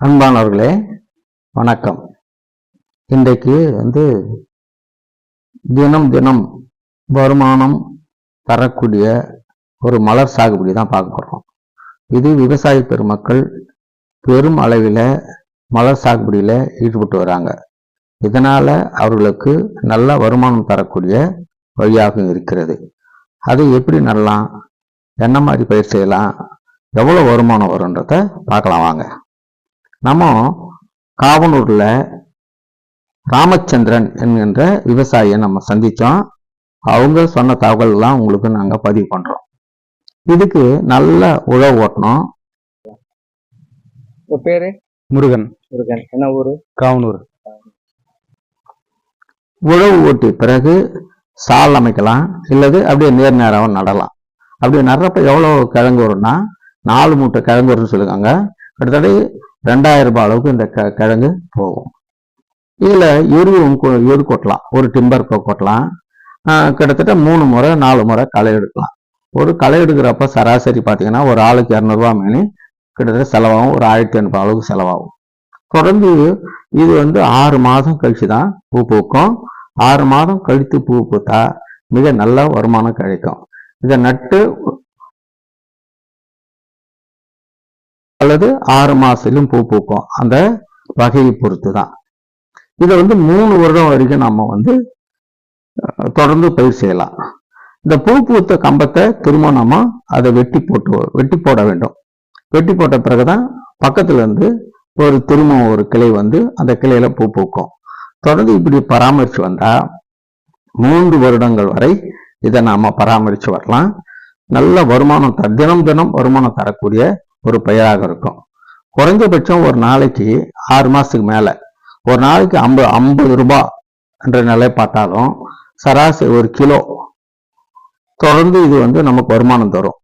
அன்பானவர்களே வணக்கம். இன்றைக்கு வந்து தினம் தினம் வருமானம் தரக்கூடிய ஒரு மலர் சாகுபடி தான் பார்க்க போகிறோம் இது விவசாய பெருமக்கள் பெரும் அளவில் மலர் சாகுபடியில் ஈடுபட்டு வராங்க. இதனால் அவர்களுக்கு நல்ல வருமானம் தரக்கூடிய வழியாகவும் இருக்கிறது. அது எப்படி நடலாம் என்ன மாதிரி பயிர் செய்யலாம் எவ்வளோ வருமானம் வரும்ன்றத பார்க்கலாம் வாங்க. நம்ம காவனூர்ல ராமச்சந்திரன் என்கின்ற விவசாயியை நம்ம சந்திச்சோம். அவங்க சொன்ன தகவல்லாம் உங்களுக்கு நாங்க பதிவு பண்றோம். இதுக்கு நல்ல உழவு ஓட்டணும். உங்க பேரு? முருகன். முருகன். என்ன ஊரு? காவனூர். உழவு ஓட்டிய பிறகு சால் அமைக்கலாம் இல்லது அப்படியே நேர் நேராகவும் நடலாம். அப்படி நடுறப்ப எவ்வளோ கிழங்கு வரும்னா நாலு மூட்டை கிழங்கு வரும்னு சொல்லுவாங்க. கிட்டத்தட்ட ரெண்டாயிரம் ரூபாய் அளவுக்கு இந்த க கிழங்கு போகும். இதில் எருவும் எரு கொட்டலாம். ஒரு டிம்பர் கொட்டலாம். கிட்டத்தட்ட மூணு முறை நாலு முறை களை எடுக்கலாம். ஒரு களை எடுக்கிறப்ப சராசரி பார்த்தீங்கன்னா ஒரு ஆளுக்கு இரநூறுவா மேனி கிட்டத்தட்ட செலவாகும். ஒரு ஆயிரத்தி ஐநூறு அளவுக்கு செலவாகும். தொடர்ந்து இது வந்து ஆறு மாதம் கழிச்சு தான் பூ பூக்கும். ஆறு மாதம் கழித்து பூ பூத்தா மிக நல்ல வருமானம் கிடைக்கும். இதை நட்டு அல்லது ஆறு மாசத்திலும் பூ பூக்கும். அந்த வகையை பொறுத்து தான் இதை வந்து மூணு வருடம் வரைக்கும் நம்ம வந்து தொடர்ந்து பயிர் செய்யலாம். இந்த பூ பூத்த கம்பத்தை திரும்ப நம்ம அதை வெட்டி போட்டு வெட்டி போட வேண்டும். வெட்டி போட்ட பிறகுதான் பக்கத்துல இருந்து ஒரு திரும்ப ஒரு கிளை வந்து அந்த கிளையில பூ பூக்கும். தொடர்ந்து இப்படி பராமரிச்சு வந்தா மூன்று வருடங்கள் வரை இதை நாம பராமரிச்சு வரலாம். நல்ல வருமானம் தினம் தினம் வருமானம் தரக்கூடிய ஒரு பயிராக இருக்கும். குறைஞ்சபட்சம் ஒரு நாளைக்கு ஆறு மாதத்துக்கு மேலே ஒரு நாளைக்கு ஐம்பது ஐம்பது ரூபா என்ற நிலை பார்த்தாலும் சராசரி ஒரு கிலோ தொடர்ந்து இது வந்து நமக்கு வருமானம் தரும்.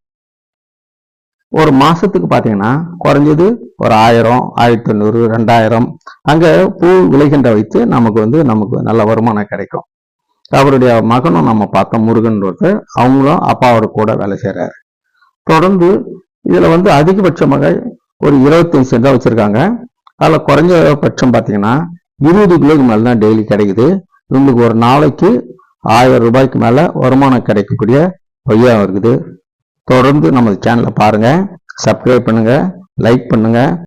ஒரு மாசத்துக்கு பார்த்தீங்கன்னா குறைஞ்சது ஒரு ஆயிரம் ஆயிரத்தி தொண்ணூறு ரெண்டாயிரம். அங்கே பூ விளைகின்ற வைத்து நமக்கு வந்து நமக்கு நல்ல வருமானம் கிடைக்கும். அவருடைய மகனும் நம்ம பார்த்தோம் முருகன் ஒருத்தர் அவங்களும் அப்பாவோட கூட வேலை செய்கிறாரு தொடர்ந்து இதில் வந்து அதிகபட்சமாக ஒரு இருபத்தஞ்சு சென்ட் தான் வச்சுருக்காங்க. அதில் குறைஞ்சபட்சம் பார்த்தீங்கன்னா இருபது கிலோக்கு மேலே தான் டெய்லி கிடைக்குது. இவங்களுக்கு ஒரு நாளைக்கு ஆயிரம் ரூபாய்க்கு மேலே வருமானம் கிடைக்கக்கூடிய வழியா இருக்குது. தொடர்ந்து நம்ம சேனலை பாருங்கள் சப்ஸ்கிரைப் பண்ணுங்கள் லைக் பண்ணுங்கள்